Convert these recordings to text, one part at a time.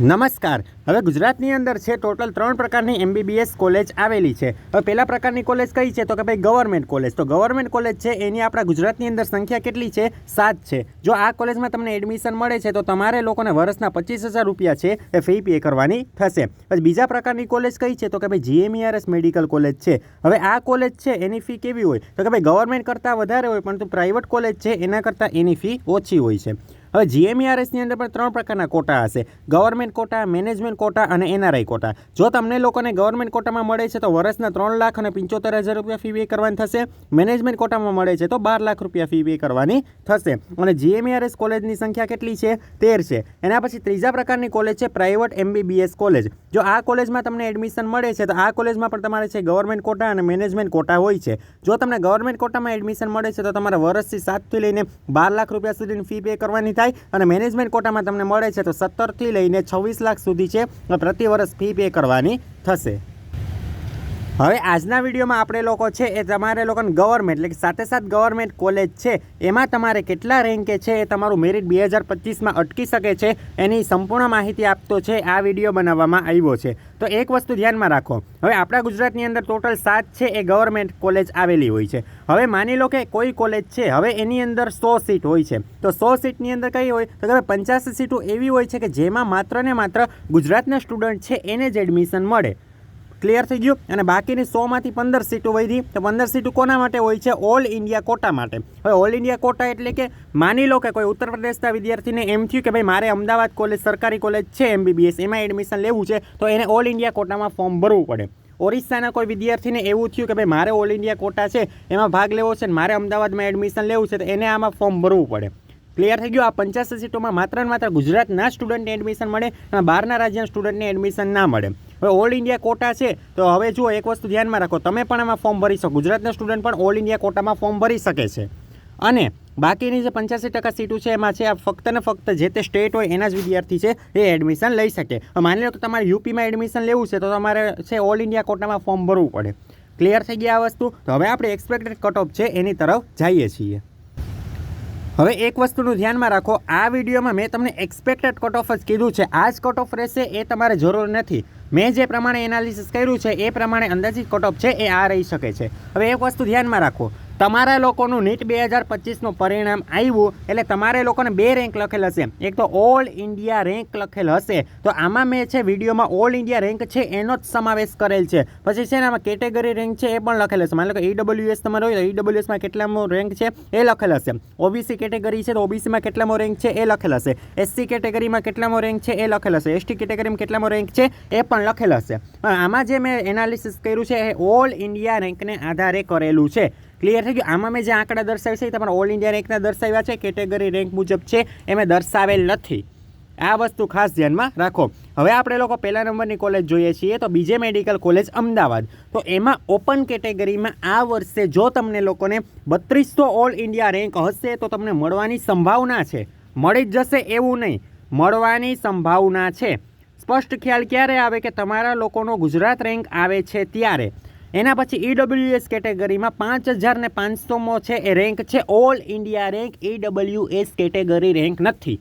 નમસ્કાર. હવે ગુજરાતની અંદર છે ટોટલ ત્રણ પ્રકારની એમબીબીએસ કોલેજ આવેલી છે. હવે પહેલા પ્રકારની કોલેજ કઈ છે? તો કે ભાઈ ગવર્મેન્ટ કોલેજ તો ગવર્મેન્ટ કોલેજ છે, એની આપણા ગુજરાતની અંદર સંખ્યા કેટલી છે? સાત છે. જો આ કોલેજમાં તમને એડમિશન મળે છે, તો તમારે લોકોને વર્ષના પચીસ હજાર રૂપિયા છે એ ફી પે કરવાની થશે. પછી બીજા પ્રકારની કોલેજ કઈ છે? તો કે ભાઈ જીએમઈઆરએસ મેડિકલ કોલેજ છે. હવે આ કોલેજ છે, એની ફી કેવી હોય? તો કે ભાઈ ગવર્મેન્ટ કરતાં વધારે હોય, પરંતુ પ્રાઇવેટ કોલેજ છે, એના કરતાં એની ફી ઓછી હોય છે. હવે જીએમઈઆરએસની અંદર પણ ત્રણ પ્રકારના કોટા હશે. ગવર્મેન્ટ કોટા મેનેજમેન્ટ કોટા અને એનઆરઆઈ કોટા. જો તમને લોકોને ગવર્મેન્ટ કોટામાં મળે છે તો વર્ષના ત્રણ લાખ અને પંચોતેર હજાર રૂપિયા ફી પે કરવાની થશે. મેનેજમેન્ટ કોટામાં મળે છે તો બાર લાખ રૂપિયા ફી પે કરવાની થશે. અને જીએમઈઆરએસ કોલેજની સંખ્યા કેટલી છે? તેર છે. એના પછી ત્રીજા પ્રકારની કોલેજ છે પ્રાઇવેટ એમબીબીએસ કોલેજ. જો આ કોલેજમાં તમને એડમિશન મળે છે તો આ કોલેજમાં પણ તમારે છે ગવર્મેન્ટ કોટા અને મેનેજમેન્ટ કોટા હોય છે. જો તમને ગવર્મેન્ટ કોટામાં એડમિશન મળે છે તો તમારે વર્ષથી સાતથી લઈને બાર લાખ રૂપિયા સુધીની ફી પે કરવાની થાય અને મેનેજમેન્ટ કોટામાં તમને મળે છે તો સત્તરથી લઈને છવ્વીસ લાખ સુધી છે. પ્રતિ વર્ષ ફી પે કરવાની થશે. હવે આજના વિડીયોમાં આપણે લોકો છે એ તમારે લોકોને ગવર્મેન્ટ એટલે કે સાથે સાથ ગવર્મેન્ટ કોલેજ છે, એમાં તમારે કેટલા રેન્કે છે એ તમારું મેરિટ બે હજાર પચીસમાં અટકી શકે છે, એની સંપૂર્ણ માહિતી આપતો છે, આ વીડિયો બનાવવામાં આવ્યો છે. તો એક વસ્તુ ધ્યાનમાં રાખો. હવે આપણા ગુજરાતની અંદર ટોટલ સાત છે એ ગવર્મેન્ટ કોલેજ આવેલી હોય છે. હવે માની લો કે કોઈ કોલેજ છે, હવે એની અંદર સો સીટ હોય છે. તો સો સીટની અંદર કઈ હોય? તો કે પંચ્યાસી સીટો એવી હોય છે કે જેમાં માત્ર ને માત્ર ગુજરાતના સ્ટુડન્ટ છે એને જ એડમિશન મળે. ક્લિયર થઈ ગયું. અને બાકીની સોમાંથી પંદર સીટો વધી. તો પંદર સીટો કોના માટે હોય છે? ઓલ ઇન્ડિયા કોટા માટે. હવે ઓલ ઇન્ડિયા કોટા એટલે કે માની લો કે કોઈ ઉત્તર પ્રદેશના વિદ્યાર્થીને એમ થયું કે ભાઈ મારે અમદાવાદ કોલેજ સરકારી કોલેજ છે એમબીબીએસ એમાં એડમિશન લેવું છે, તો એને ઓલ ઇન્ડિયા કોટામાં ફોર્મ ભરવું પડે. ઓરિસ્સાના કોઈ વિદ્યાર્થીને એવું થયું કે ભાઈ મારે ઓલ ઇન્ડિયા કોટા છે, એમાં ભાગ લેવો છે ને મારે અમદાવાદમાં એડમિશન લેવું છે, તો એને આમાં ફોર્મ ભરવું પડે. ક્લિયર થઈ ગયું? આ પંચ્યાસી સીટોમાં માત્ર ને માત્ર ગુજરાતના સ્ટુડન્ટને એડમિશન મળે અને બહારના રાજ્યના સ્ટુડન્ટને એડમિશન ના મળે. હવે ઓલ ઇન્ડિયા કોટા છે, તો હવે જુઓ એક વસ્તુ ધ્યાનમાં રાખો. તમે પણ આમાં ફોર્મ ભરી શકો. ગુજરાતના સ્ટુડન્ટ પણ ઓલ ઇન્ડિયા કોટામાં ફોર્મ ભરી શકે છે. અને બાકીની જે પંચ્યાસી ટકા સીટો છે, એમાં છે આ ફક્ત ને ફક્ત જે તે સ્ટેટ હોય એના જ વિદ્યાર્થી છે, એ એડમિશન લઈ શકે. માની લો કે તમારે યુપીમાં એડમિશન લેવું છે, તો તમારે છે ઓલ ઇન્ડિયા કોટામાં ફોર્મ ભરવું પડે. ક્લિયર થઈ ગયા આ વસ્તુ? તો હવે આપણે એક્સપેક્ટેડ કટ ઓફ છે, એની તરફ જઈએ છીએ. હવે એક વસ્તુનું ધ્યાનમાં રાખો. આ વિડીયોમાં મેં તમને એક્સપેક્ટેડ કટ ઓફ જ કીધું છે. આ જ કટ ઓફ રહેશે, એ તમારે જરૂર નથી. મેં જે પ્રમાણે એનાલિસિસ કર્યું છે, એ પ્રમાણે અંદાજિત કટઓફ છે, એ આ રહી શકે છે. હવે એક વસ્તુ ધ્યાનમાં રાખો. તમારા લોકોનું નીટ બે હજાર પચીસનું પરિણામ આવ્યું એટલે તમારે લોકોને બે રેન્ક લખેલ હશે. એક તો ઓલ ઇન્ડિયા રેન્ક લખેલ હશે. તો આમાં મેં છે વિડીયોમાં ઓલ ઇન્ડિયા રેન્ક છે એનો જ સમાવેશ કરેલ છે. પછી છે ને આમાં કેટેગરી રેન્ક છે એ પણ લખેલ હશે. માની લો કે ઈડબ્લ્યુએસ તમારો હોય તો ઈડબ્લ્યુએસમાં કેટલામો રેન્ક છે એ લખેલ હશે. ઓબીસી કેટેગરી છે તો ઓબીસીમાં કેટલામો રેન્ક છે એ લખેલ હશે. એસસી કેટેગરીમાં કેટલામો રેન્ક છે એ લખેલ હશે. એસટી કેટેગરીમાં કેટલામો રેન્ક છે એ પણ લખેલ હશે. આમાં જે મેં એનાલિસિસ કર્યું છે એ ઓલ ઇન્ડિયા રેન્કને આધારે કરેલું છે. ક્લિયર થઈ ગયું. આમાં મેં જે આંકડા દર્શાવ્યા છે એ તમારા ઓલ ઇન્ડિયા રેન્કના દર્શાવ્યા છે. કેટેગરી રેન્ક મુજબ છે એ મેં દર્શાવેલ નથી. આ વસ્તુ ખાસ ધ્યાનમાં રાખો. હવે આપણે લોકો પહેલા નંબરની કોલેજ જોઈએ છીએ તો બીજે મેડિકલ કોલેજ અમદાવાદ. તો એમાં ઓપન કેટેગરીમાં આ વર્ષે જો તમને લોકોને બત્રીસો ઓલ ઇન્ડિયા રેન્ક હશે તો તમને મળવાની સંભાવના છે. મળી જ જશે એવું નહીં. મળવાની સંભાવના છે. સ્પષ્ટ ખ્યાલ ક્યારે આવે કે તમારા લોકોનો ગુજરાત રેન્ક આવે છે ત્યારે? એના પછી ઈડબ્લ્યુએસ કેટેગરીમાં પાંચ હજાર ને પાંચસોમો છે, એ રેન્ક છે. All India rank EWS category rank નથી.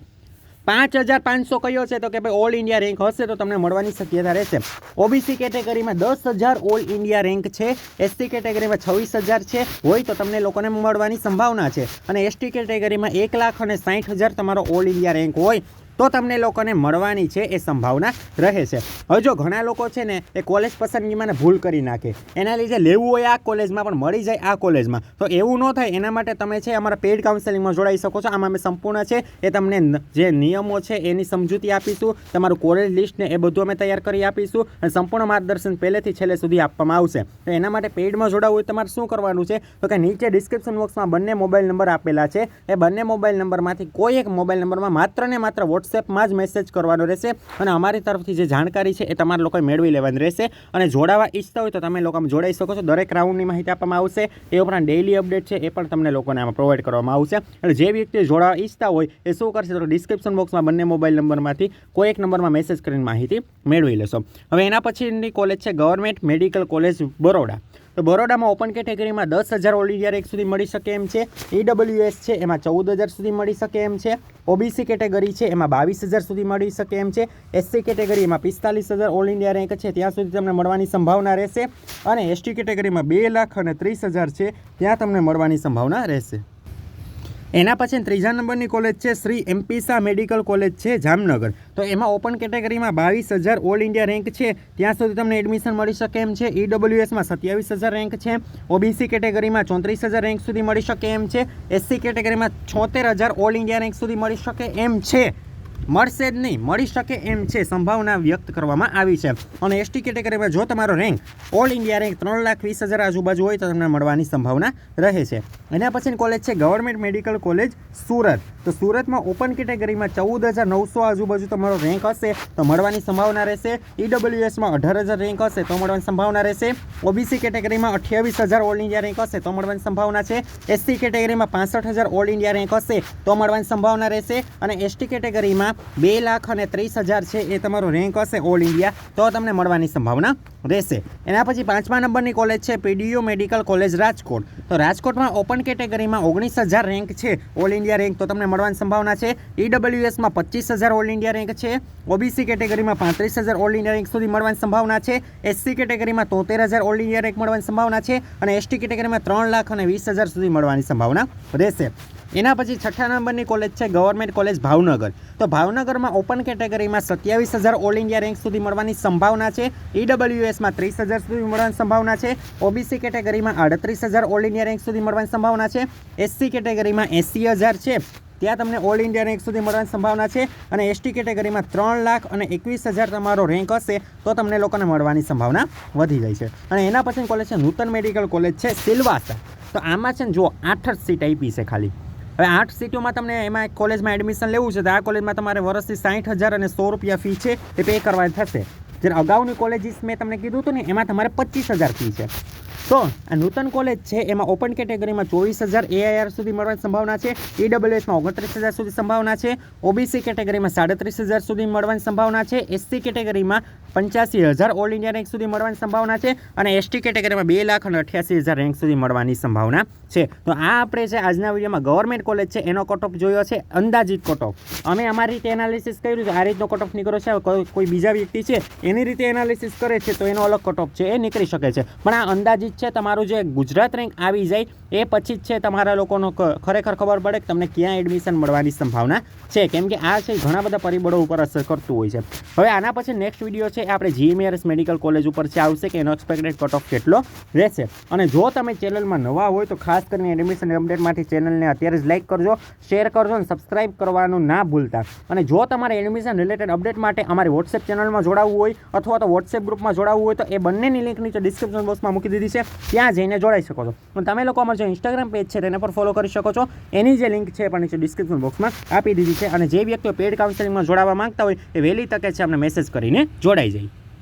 પાંચ હજાર પાંચસો કયો છે? તો કે ભાઈ ઓલ ઇન્ડિયા રેન્ક હશે તો તમને મળવાની શક્યતા રહેશે. ઓબીસી કેટેગરીમાં દસ હજાર ઓલ ઇન્ડિયા રેન્ક છે. એસટી કેટેગરીમાં છવ્વીસ હજાર છે. હોય તો તમને લોકોને મળવાની સંભાવના છે. અને એસટી કેટેગરીમાં એક લાખ અને સાઠ હજાર તમારો ઓલ ઇન્ડિયા રેન્ક હોય. તો તમને લોકોને મળવાની છે એ સંભાવના રહે છે. હવે જો ઘણા લોકો છે ને એ કોલેજ પસંદગીમાં ભૂલ કરી નાખે. એના લીધે લેવું હોય આ કોલેજમાં પણ મળી જાય આ કોલેજમાં તો એવું ન થાય, એના માટે તમે છે અમારા પેઇડ કાઉન્સેલિંગમાં જોડાઈ શકો છો. આમાં અમે સંપૂર્ણ છે. એ તમને જે નિયમો છે એની સમજૂતી આપીશું. તમારું કોલેજ લિસ્ટ ને એ બધું અમે તૈયાર કરી આપીશું. અને સંપૂર્ણ માર્ગદર્શન પહેલેથી છેલ્લે સુધી આપવામાં આવશે. તો એના માટે પેઇડમાં જોડાવવું હોય તમારે શું કરવાનું છે? તો કે નીચે ડિસ્ક્રિપ્શન બોક્સમાં બંને મોબાઈલ નંબર આપેલા છે. એ બંને મોબાઈલ નંબરમાંથી કોઈ એક મોબાઈલ નંબરમાં માત્ર ને માત્ર વોટ્સએપમાં જ મેસેજ કરવાનો રહેશે અને અમારી તરફથી જે જાણકારી છે એ તમારે લોકોએ મેળવી લેવાની રહેશે અને જોડાવા ઈચ્છતા હોય તો તમે લોકો જોડાઈ શકો છો. દરેક રાઉન્ડની માહિતી આપવામાં આવશે. એ ઉપરાંત ડેઇલી અપડેટ છે એ પણ તમને લોકોને આમાં પ્રોવાઈડ કરવામાં આવશે. એટલે જે વ્યક્તિ જોડાવા ઈચ્છતા હોય એ શું કરશે તો ડિસ્ક્રિપ્શન બોક્સમાં બંને મોબાઈલ નંબરમાંથી કોઈ એક નંબરમાં મેસેજ કરીને માહિતી મેળવી લેશો. હવે એના પછીની કોલેજ છે ગવર્મેન્ટ મેડિકલ કોલેજ બરોડા. તો બરોડામાં ઓપન કેટેગરીમાં દસ હજાર ઓલ ઇન્ડિયા એક સુધી મળી શકે એમ છે. ઈડબ્લ્યુએસ છે, એમાં ચૌદ હજાર સુધી મળી શકે એમ છે. ઓબીસી કેટેગરી છે, એમાં બાવીસ હજાર સુધી મળી શકે એમ છે. એસસી કેટેગરી એમાં પિસ્તાલીસ હજાર ઓલ ઇન્ડિયા રેન્ક છે, ત્યાં સુધી તમને મળવાની સંભાવના રહેશે. અને એસટી કેટેગરીમાં બે લાખ અને ત્રીસ હજાર છે, ત્યાં તમને મળવાની સંભાવના રહેશે. એના પછી ત્રીજા નંબરની કોલેજ છે Shri MP Shah medical college છે જામનગર. તો એમાં ઓપન કેટેગરીમાં બાવીસ હજાર ઓલ ઇન્ડિયા રેન્ક છે. ત્યાં સુધી તમને એડમિશન મળી શકે એમ છે. ઈડબ્લ્યુએસમાં સત્યાવીસ હજાર રેન્ક છે. ઓબીસી કેટેગરીમાં ચોત્રીસ હજાર રેન્ક સુધી મળી શકે એમ છે. એસસી કેટેગરીમાં છોતેર હજાર ઓલ ઇન્ડિયા રેન્ક સુધી મળી શકે એમ છે. મળશે જ નહીં, મળી શકે એમ છે સંભાવના વ્યક્ત કરવામાં આવી છે. અને એસટી કેટેગરીમાં જો તમારો રેન્ક ઓલ ઇન્ડિયા રેન્ક ત્રણ લાખ વીસ હજાર આજુબાજુ હોય તો તમને મળવાની સંભાવના રહે છે. એના પછીની કોલેજ છે ગવર્મેન્ટ મેડિકલ કોલેજ સુરત. તો સુરતમાં ઓપન કેટેગરીમાં ચૌદ હજાર નવસો આજુબાજુ તમારો રેન્ક હશે, તો મળવાની સંભાવના રહેશે. ઈડબ્લ્યુએસમાં અઢાર હજાર રેન્ક હશે, તો મળવાની સંભાવના રહેશે. ઓબીસી કેટેગરીમાં અઠ્યાવીસ હજાર ઓલ ઇન્ડિયા રેન્ક હશે, તો મળવાની સંભાવના છે. એસસી કેટેગરીમાં પાસઠ હજાર ઓલ ઇન્ડિયા રેન્ક હશે, તો મળવાની સંભાવના રહેશે. અને એસટી કેટેગરીમાં બે લાખ અને ત્રીસ હજાર છે એ તમારો રેન્ક હશે ઓલ ઇન્ડિયા તો તમને મળવાની સંભાવના રહેશે. એના પછી પાંચમા નંબરની કોલેજ છે પીડીયુ મેડિકલ કોલેજ રાજકોટ. તો રાજકોટમાં ઓપન કેટેગરીમાં ઓગણીસ હજાર રેન્ક છે ઓલ ઇન્ડિયા રેન્ક તો તમને મળવાની સંભાવના છે. ઈડબ્લ્યુએસમાં પચીસ હજાર ઓલ ઇન્ડિયા રેન્ક છે. ઓબીસી કેટેગરીમાં પાંત્રીસ હજાર ઓલ ઇન્ડિયા રેન્ક સુધી મળવાની સંભાવના છે. એસસી કેટેગરીમાં તોતેર હજાર ઓલ ઇન્ડિયા રેન્ક મળવાની સંભાવના છે. અને એસટી કેટેગરીમાં ત્રણ લાખ અને વીસ હજાર સુધી મળવાની સંભાવના રહેશે. એના પછી છઠ્ઠા નંબરની કોલેજ છે ગવર્મેન્ટ કોલેજ ભાવનગર. તો ભાવનગરમાં ઓપન કેટેગરીમાં સત્યાવીસ હજાર ઓલ ઇન્ડિયા રેન્ક સુધી મળવાની સંભાવના છે. ઈડબ્લ્યુએસમાં ત્રીસ હજાર સુધી મળવાની સંભાવના છે. ઓબીસી કેટેગરીમાં આડત્રીસ હજાર ઓલ ઇન્ડિયા રેન્ક સુધી મળવાની સંભાવના છે. એસસી કેટેગરીમાં એંસી હજાર છે. ત્યાં તમને ઓલ ઇન્ડિયા રેન્ક સુધી મળવાની સંભાવના છે અને એસટી કેટેગરીમાં ત્રણ લાખ અને એકવીસ હજાર તમારો રેન્ક હશે તો તમને લોકોને મળવાની સંભાવના વધી જાય છે. અને એના પછી કોલેજ છે નૂતન મેડિકલ કોલેજ છે સિલવાસા. તો આમાં છે ને જુઓ આઠ જ સીટ આપી છે ખાલી. હવે આઠ સીટોમાં તમને એમાં એક કોલેજમાં એડમિશન લેવું છે તો આ કોલેજમાં તમારે વર્ષથી સાઠ હજાર અને સો રૂપિયા ફી છે એ પે કરવાની થશે. જ્યારે અગાઉની કોલેજીસ મેં તમને કીધું હતું ને, એમાં તમારે પચીસ હજાર ફી છે. તો આ નૂતન કોલેજ છે, એમાં ઓપન કેટેગરીમાં ચોવીસ હજાર એઆઈઆર સુધી મળવાની સંભાવના છે ઈડબ્લ્યુએસમાં ઓગણત્રીસ હજાર સુધી સંભાવના છે ઓબીસી કેટેગરીમાં સાડત્રીસ હજાર સુધી મળવાની સંભાવના છે એસસી કેટેગરીમાં પંચ્યાસી હજાર ઓલ ઇન્ડિયા રેન્ક સુધી મળવાની સંભાવના છે અને એસટી કેટેગરીમાં બે લાખ અને અઠ્યાસી હજાર રેન્ક સુધી મળવાની સંભાવના છે. તો આ આપણે છે, આજના વિડીયોમાં ગવર્મેન્ટ કોલેજ છે, એનો કટ ઓફ જોયો છે, અંદાજિત કટ ઓફ અમે અમારી રીતે એનાલિસિસ કર્યું છે, આ રીતનો કટ ઓફ નીકળ્યો છે, કોઈ કોઈ બીજા વ્યક્તિ છે, એની રીતે એનાલિસિસ કરે છે, તો એનો અલગ કટ ઓફ છે, એ નીકળી શકે છે. પણ આ અંદાજિત છે તમારું જે ગુજરાત રેન્ક આવી જાય એ પછી જ છે તમારા લોકોનો ખરેખર ખબર પડે કે તમને ક્યાં એડમિશન મળવાની સંભાવના છે. કેમ કે આ છે, ઘણા બધા પરિબળો ઉપર અસર કરતું હોય છે. હવે આના પછી નેક્સ્ટ વીડિયો છે આપણે જીએમઆરએસ મેડિકલ કોલેજ ઉપર છે, આવશે કે એનો એક્સપેક્ટેડ કટ ઓફ કેટલો રહેશે. અને જો તમે ચેનલમાં નવા હોય તો ખાસ કરીને એડમિશન અપડેટ માટે ચેનલને અત્યારે જ લાઇક કરજો શેર કરજો અને સબસ્ક્રાઇબ કરવાનું ના ભૂલતા. અને જો તમારે એડમિશન રિલેટેડ અપડેટ માટે અમારી વોટ્સએપ ચેનલમાં જોડાવવું હોય અથવા તો વોટ્સએપ ગ્રુપમાં જોડાવવું હોય તો એ બંનેની લિંક નીચે ડિસ્ક્રિપ્શન બોક્સમાં મૂકી દીધી છે. ત્યાં જઈને જોડાઈ શકો છો. તમે લોકો અમારું જે ઇન્સ્ટાગ્રામ પેજ છે તેને પર ફોલો કરી શકો છો. એની જે લિંક છે પણ નીચે ડિસ્ક્રિપ્શન બોક્સમાં આપી દીધી છે અને જે વ્યક્તિઓ પેડ કાઉન્સેલિંગમાં જોડાવા માંગતા હોય એ વહેલી તકે છે, અમને મેસેજ કરીને જોડાઈ જાય.